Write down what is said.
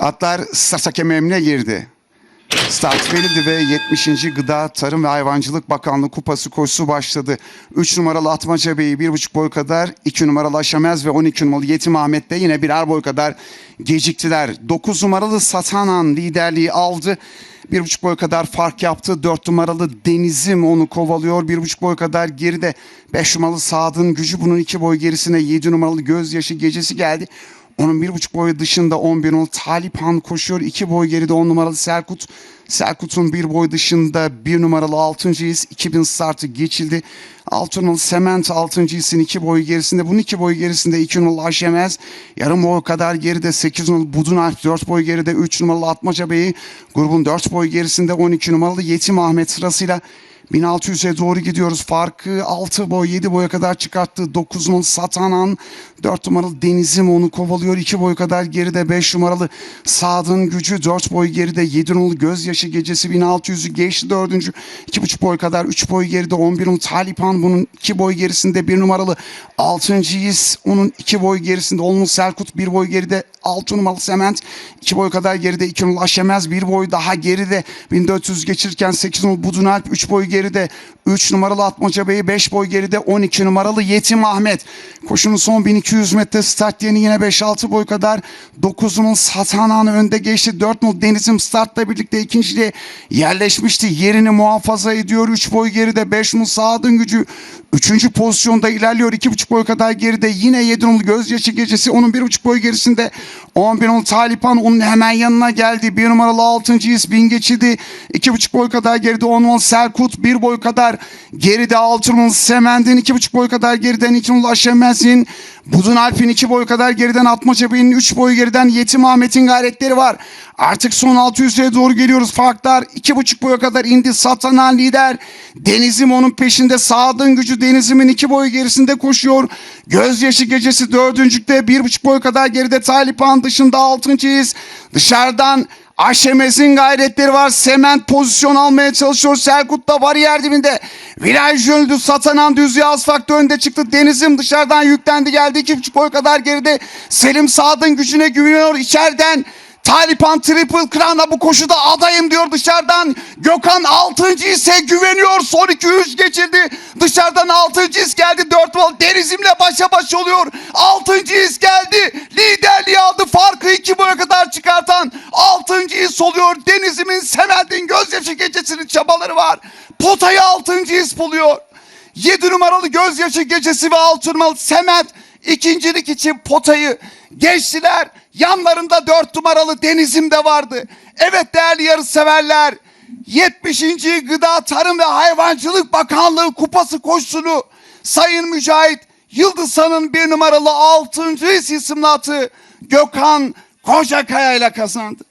Atlar start hakemi emrine girdi. Start verildi ve 70. Gıda Tarım ve Hayvancılık Bakanlığı Kupası koşusu başladı. 3 numaralı Atmaca Bey'i 1,5 boy kadar, 2 numaralı Aşamez ve 12 numaralı Yetim Ahmet de yine birer boy kadar geciktiler. 9 numaralı Satanan liderliği aldı. 1,5 boy kadar fark yaptı. 4 numaralı Denizim onu kovalıyor. 1,5 boy kadar geride. 5 numaralı Saad'ın gücü bunun 2 boy gerisine 7 numaralı Gözyaşı Gecesi geldi. Onun bir buçuk boyu dışında 11 numaralı Talip Han koşuyor. iki boy geride 10 numaralı Selkut. Selkut'un bir boy dışında bir numaralı 6. his 2000 startı geçildi. 6 numaralı Sement 6. hisin iki boy gerisinde. Bunun iki boy gerisinde 2 numaralı Aşemez. Yarım boy kadar geride 8 numaralı Budunalp 4 boy geride 3 numaralı Atmaca Bey'i. Grubun 4 boy gerisinde 12 numaralı Yetim Ahmet sırasıyla 1600'e doğru gidiyoruz. Farkı 6 boy 7 boya kadar çıkarttı. 9 numaralı Satanan 4 numaralı Denizim onu kovalıyor. 2 boy kadar geride 5 numaralı Saad'ın gücü 4 boy geride 7 numaralı Gözyaşı Gecesi 1600'ü geçti 4. 2,5 boy kadar 3 boy geride 11 numaralı Talipan bunun 2 boy gerisinde 1 numaralı 6. His onun 2 boy gerisinde Olmuz Selkut 1 boy geride 6 numaralı Sement 2 boy kadar geride 2 numaralı Aşemez 1 boy daha geride 1400 geçirirken 8 numaralı Budunalp 3 boy geride 3 numaralı Atmaca Bey'i 5 boy geride 12 numaralı Yetim Ahmet. Koşunun son 1200 metre start yeni yine 5-6 boy kadar 9 numaralı Satanan önde geçti. 4 numaralı Denizim startla birlikte ikinciliğe yerleşmişti. Yerini muhafaza ediyor. 3 boy geride 5 numaralı Saad'ın gücü 3. pozisyonda ilerliyor. 2,5 boy kadar geride yine 7 numaralı Gözyaşı Gecesi onun 1,5 boy gerisinde 11 numaralı Talipan onun hemen yanına geldi. 1 numaralı 6. his bin geçidi. 2,5 boy kadar geride 10 numaralı Selkut 1 boy kadar geride 6 numaralı Semend'in 2,5 boy kadar geriden 2 numaralı Aşemez'in Budun Alp'in 2 boy kadar geriden Atmaca Bey'in 3 boy geriden Yetim Ahmet'in gayretleri var. Artık son 600'e doğru geliyoruz. Farklar 2,5 boya kadar indi. Satanan lider. Denizim onun peşinde. Saad'ın gücü Denizim'in 2 boy gerisinde koşuyor. Gözyaşı gecesi dördüncükte 1,5 boy kadar geride Talipan dışında 6. his. Dışarıdan Aşemez'in gayretleri var. Sement pozisyon almaya çalışıyor. Selkut da bariyer dibinde. Viraj yönlü satanan düzlüğe asfaltta önde çıktı. Denizim dışarıdan yüklendi geldi. 2,5 boy kadar geride. Selim Saad'ın gücüne güveniyor. içeriden Talipan Triple Crown'a bu koşuda adayım diyor dışarıdan. Gökhan 6. ise güveniyor. Son 2-3 geçirdi. Dışarıdan 6. his geldi. 4 vol Denizim'le başa baş oluyor. 6. his geldi. Aldı. Farkı 2 boya kadar çıkartan 6. his oluyor. Denizim'in Sement'in gözyaşı gecesinin çabaları var. Potayı 6. his buluyor. 7 numaralı gözyaşı gecesi ve 6 numaralı Sement ikincilik için potayı geçtiler. Yanlarında 4 numaralı Denizim de vardı. Evet değerli yarışseverler 70. Gıda Tarım ve Hayvancılık Bakanlığı kupası koşusunu Sayın Mücahit Yıldızhan'ın bir numaralı 6. isimli atı Gökhan Kocakaya ile kazandı.